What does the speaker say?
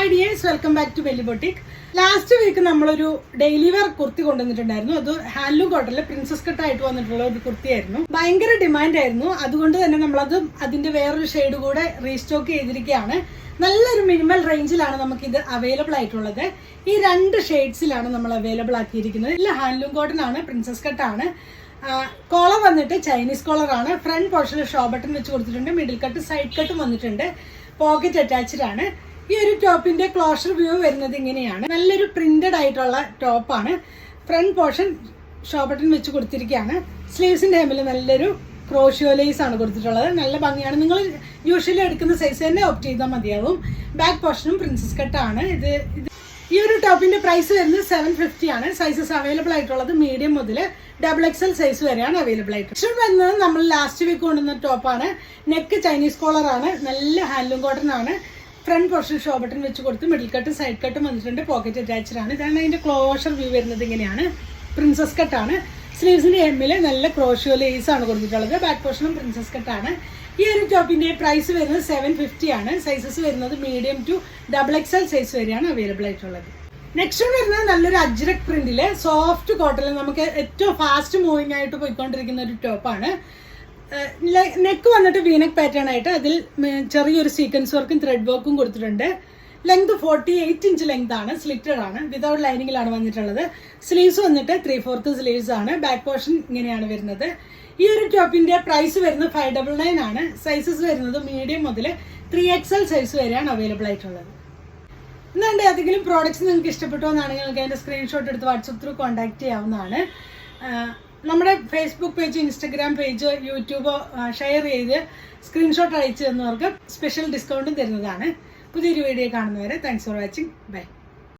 Hi dears welcome back to വെല്ലി boutique last week നമ്മളൊരു daily wear kurti കൊണ്ടുവന്നിട്ടുണ്ടായിരുന്നു. അത് handloom കോട്ടണിൽ പ്രിൻസസ് കട്ട് ആയിട്ട് വന്നിട്ടുള്ള ഒരു കുർത്തിയായിരുന്നു. ഭയങ്കര ഡിമാൻഡ് ആയിരുന്നു. അതുകൊണ്ട് തന്നെ നമ്മളത് അതിന്റെ വേറൊരു ഷെയ്ഡ് കൂടെ റീസ്റ്റോക്ക് ചെയ്തിരിക്കുകയാണ്. നല്ലൊരു മിനിമൽ റേഞ്ചിലാണ് നമുക്ക് ഇത് അവൈലബിൾ ആയിട്ടുള്ളത്. ഈ രണ്ട് ഷെയ്ഡ്സിലാണ് നമ്മൾ അവൈലബിൾ ആക്കിയിരിക്കുന്നത്. ഇല്ല ഹാൻഡ്ലൂം കോട്ടൺ ആണ് പ്രിൻസസ് കട്ട് ആണ്. കോളർ വന്നിട്ട് ചൈനീസ് കോളർ ആണ്. ഫ്രണ്ട് പോർഷനിൽ ഷോ ബട്ടൺ വെച്ച് കൊടുത്തിട്ടുണ്ട്. മിഡിൽ കട്ട് സൈഡ് കട്ടും വന്നിട്ടുണ്ട്. പോക്കറ്റ് അറ്റാച്ച്ഡ് ആണ്. ഈ ഒരു ടോപ്പിന്റെ ക്ലോഷർ വ്യൂ വരുന്നത് ഇങ്ങനെയാണ്. നല്ലൊരു പ്രിന്റഡ് ആയിട്ടുള്ള ടോപ്പാണ്. ഫ്രണ്ട് പോർഷൻ ഷോ ബട്ടൺ വെച്ച് കൊടുത്തിരിക്കുകയാണ്. സ്ലീവ്സിന്റെ ഹെമ്മിൽ നല്ലൊരു ക്രോഷിയോ ലേസ് ആണ് കൊടുത്തിട്ടുള്ളത്. നല്ല ഭംഗിയാണ്. നിങ്ങൾ യൂഷ്വലി എടുക്കുന്ന സൈസ് തന്നെ ഓപ്റ്റ് ചെയ്താൽ മതിയാവും. ബാക്ക് പോർഷനും പ്രിൻസസ് കട്ടാണ് ഇത് ഇത് ഈ ഒരു ടോപ്പിന്റെ പ്രൈസ് വരുന്നത് സെവൻ ഫിഫ്റ്റി ആണ്. സൈസസ് അവൈലബിൾ ആയിട്ടുള്ളത് മീഡിയം മുതൽ ഡബിൾ എക്സൽ സൈസ് വരെയാണ് അവൈലബിൾ ആയിട്ട്. ഇഷ്ടം വരുന്നത് നമ്മൾ ലാസ്റ്റ് വീക്ക് കൊണ്ടുവന്ന ടോപ്പാണ്. നെക്ക് ചൈനീസ് കോളർ ആണ്. നല്ല ഹാൻഡ്ലൂം കോട്ടൺ ആണ്. ഫ്രണ്ട് പോർഷൻ ഷോ ബട്ടൺ വെച്ച് കൊടുത്ത് മിഡിൽ കട്ടും സൈഡ് കട്ടും വന്നിട്ടുണ്ട്. പോക്കറ്റ് അറ്റാച്ച്ഡ് ആണ്. ഇതാണ് അതിന്റെ ക്ലോഷർ വ്യൂ വരുന്നത് ഇങ്ങനെയാണ്. പ്രിൻസസ് കട്ടാണ് സ്ലീവ്സിന്റെ എമ്മിൽ നല്ല ക്രോഷ്യോ ലേസ് ആണ് കൊടുത്തിട്ടുള്ളത്. ബാക്ക് പോർഷനും പ്രിൻസസ് കട്ടാണ് ഈ ഒരു ടോപ്പിന്റെ പ്രൈസ് വരുന്നത് സെവൻ ഫിഫ്റ്റി ആണ്. സൈസസ് വരുന്നത് medium to double X L size വരെയാണ് അവൈലബിൾ ആയിട്ടുള്ളത്. നെക്സ്റ്റ് വരുന്നത് നല്ലൊരു അജ്രക് പ്രിന്റിൽ സോഫ്റ്റ് കോട്ടൺ നമുക്ക് ഏറ്റവും ഫാസ്റ്റ് മൂവിങ് ആയിട്ട് പോയിക്കൊണ്ടിരിക്കുന്ന ഒരു ടോപ്പാണ് നെക്ക് വന്നിട്ട് വീനക്ക് പാറ്റേൺ ആയിട്ട് അതിൽ ചെറിയൊരു സീക്വൻസ് വർക്കും ത്രെഡ് വർക്കും കൊടുത്തിട്ടുണ്ട്. Length forty eight inch length ആണ് സ്ലിറ്റഡ് ആണ്. വിതൗട്ട് ലൈനിങ്ങിലാണ് വന്നിട്ടുള്ളത്. സ്ലീവ്സ് വന്നിട്ട് ത്രീ ഫോർത്ത് സ്ലീവ്സ് ആണ്. ബാക്ക് പോർഷൻ ഇങ്ങനെയാണ് വരുന്നത്. ഈ ഒരു ടോപ്പിന്റെ പ്രൈസ് വരുന്നത് ഫൈവ് ഡബിൾ നയൻ ആണ്. സൈസസ് വരുന്നത് മീഡിയം മുതൽ ത്രീ എക്സ് എൽ സൈസ് വരെയാണ് അവൈലബിൾ ആയിട്ടുള്ളത്. എന്നാണ്ട് ഏതെങ്കിലും പ്രോഡക്റ്റ്സ് നിങ്ങൾക്ക് ഇഷ്ടപ്പെട്ടു എന്നാണെങ്കിൽ നിങ്ങൾക്ക് അതിന്റെ സ്ക്രീൻഷോട്ട് എടുത്ത് വാട്സപ്പ് ത്രൂ കോൺടാക്ട് ചെയ്യാവുന്നതാണ്. നമ്മുടെ Facebook page Instagram page YouTube share ചെയ്ത് സ്ക്രീൻഷോട്ട് അയച്ചു തന്നവർക്ക് സ്പെഷ്യൽ ഡിസ്കൗണ്ടും തരുന്നതാണ്. പുതിയൊരു വീഡിയോ കാണുന്നവരെ താങ്ക്സ് ഫോർ വാച്ചിങ് ബൈ